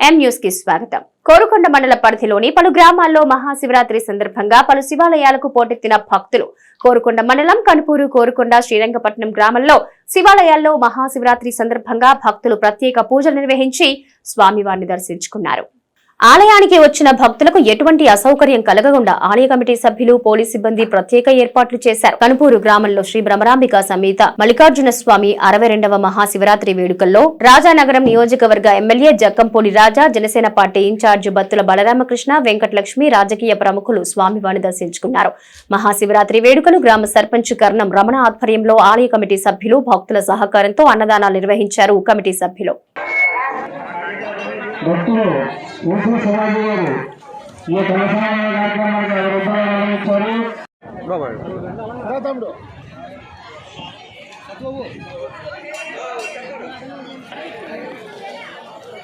ఎం న్యూస్కి స్వాగతం. కోరుకొండ మండల పరిధిలోని పలు గ్రామాల్లో మహాశివరాత్రి సందర్భంగా పలు శివాలయాలకు పోటెత్తిన భక్తులు. కోరుకొండ మండలం కనుపూరు కోరుకొండ శ్రీరంగపట్నం గ్రామంలో శివాలయాల్లో మహాశివరాత్రి సందర్భంగా భక్తులు ప్రత్యేక పూజలు నిర్వహించి స్వామివారిని దర్శించుకున్నారు. ఆలయానికి వచ్చిన భక్తులకు ఎటువంటి అసౌకర్యం కలగకుండా ఆలయ కమిటీ సభ్యులు పోలీస్ సిబ్బంది ప్రత్యేక ఏర్పాట్లు చేశారు. కనుపూరు గ్రామంలో శ్రీ భ్రమరాంబిక సమేత మల్లికార్జున స్వామి అరవై రెండవ మహాశివరాత్రి వేడుకల్లో రాజానగరం నియోజకవర్గ MLA Jakkampudi Raja Janasena party incharge Battula Balaramakrishna Venkatalakshmi రాజకీయ ప్రముఖులు స్వామివారిని దర్శించుకున్నారు. మహాశివరాత్రి వేడుకలు గ్రామ సర్పంచ్ కర్ణం రమణ ఆధ్వర్యంలో ఆలయ కమిటీ సభ్యులు భక్తుల సహకారంతో అన్నదానాలు నిర్వహించారు కమిటీ సభ్యులు. భక్తులు ముస్లిం సమాజం గారు ఈ యొక్క వ్యవసాయ కార్యక్రమానికి యాభై రూపాయలు ఇచ్చారు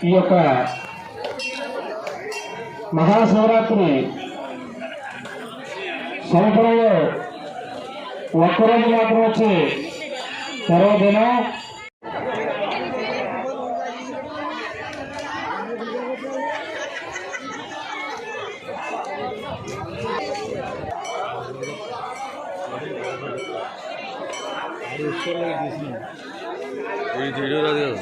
ఈ యొక్క మహాశివరాత్రి సంవత్సరంలో ఒక్కరోజు మాత్రం వచ్చి పర్వదినం ఈ వీడియో రాదు కదా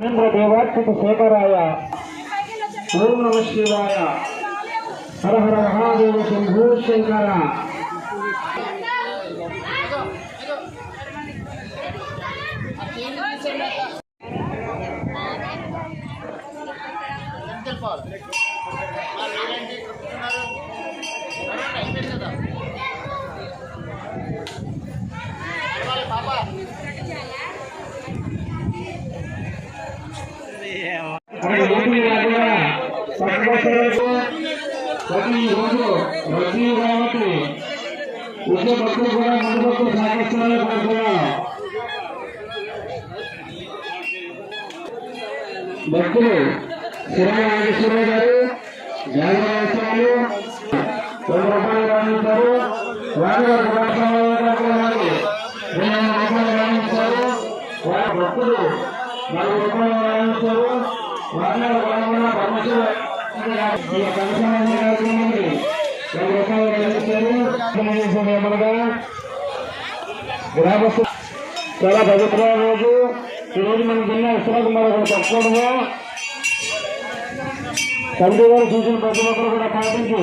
ఇంద్ర దేవాత్మక శేఖరాయ ఓం నమ శివాయ హర హర మహాదేవ శంభూ శంకర మనకి ఊపిరి రాకుండా ప్రతి రోజు కాబట్టి వచ్చే భక్తులు కూడా ముందు భక్తులు కోరుతున్నాం భక్తులు శిరమ గారు జాగరణ వంద రూపాయలు రాణించారు వారి వారి భక్తులు వారి పరమేశ్వర కార్యక్రమానికి రూపాయలు ఏమనగా గ్రామస్తు చాలా పవిత్రమైన రోజు ఈరోజు రోజు మనం తిన్న విశ్రాంతి మరొకటి తప్పకూడదు తండ్రి గారు చూసిన ప్రతి ఒక్కరు కూడా పాటించి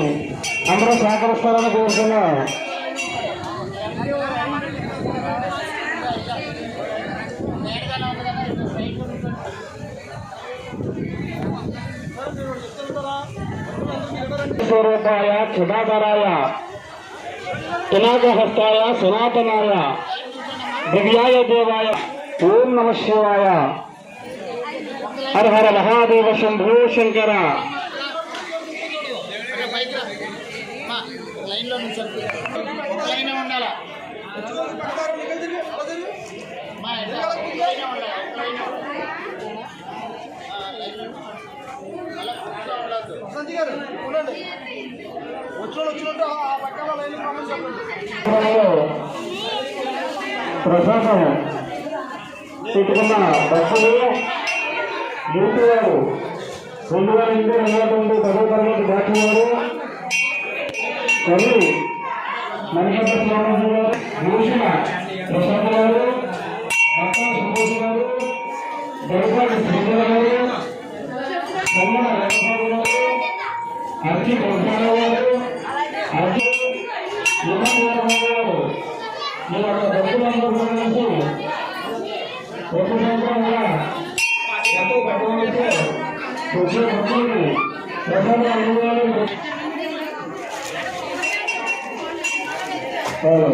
అందరూ సహకరిస్తారని కోరుతున్నాం. स्वरूपाया क्षुधाधराया पिनाकहस्ताया सनातनाया दिव्याय देवाय ओं नम शिवाय। हर हर महादेव शंभो शंकर। చూడండి వచ్చాడు వచ్చినట్టు ప్రసాదం పెట్టుకున్న భక్తులు డ్యూటీ వారు రెండు వేల ఎనిమిది రెండు వేల తొమ్మిది పదో తరగతి దాటిన వారు కవి మణిపట్ల స్వామి గారు భూషణ ప్రసాద్ హలో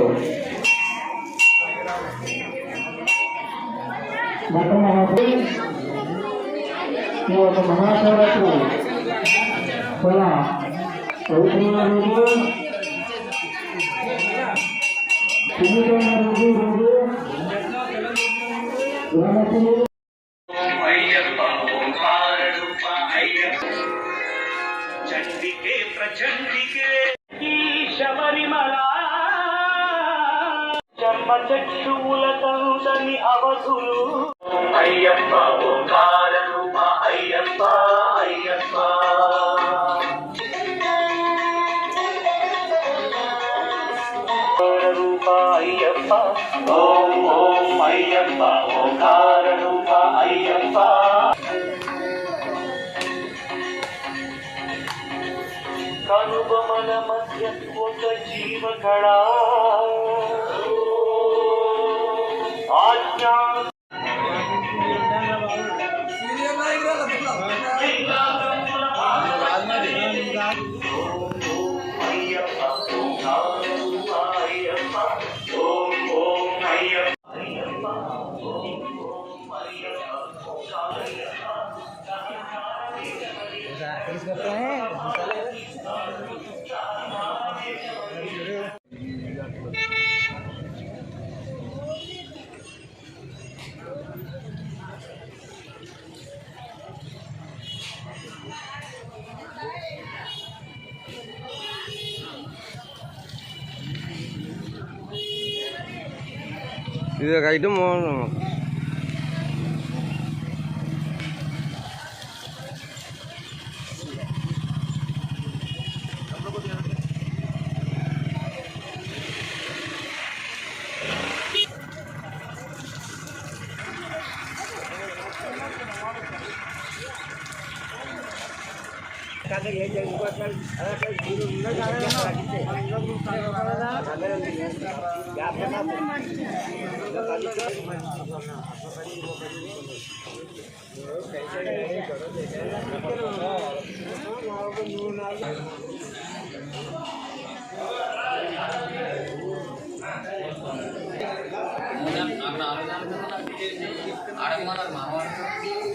మఠ మహాశయ ఈ యొక్క మహాశివరాత్రి చండికే ప్రచండికే శబరిమల జన్మ చక్షువుల అవధులు అయ్యప్ప ఓంకార రూప అయ్యప్ప రూప అయ్యప్ప ఓం ఓం అయ్యప్ప ఓంకార రూప అయ్యప్ప కనుబొమల మధ్య ఒక జీవకళా. ఆజ్ఞా అయ్యప్ప இதை கைட்டும் போகணும் ఇది ఒక ఐటమ్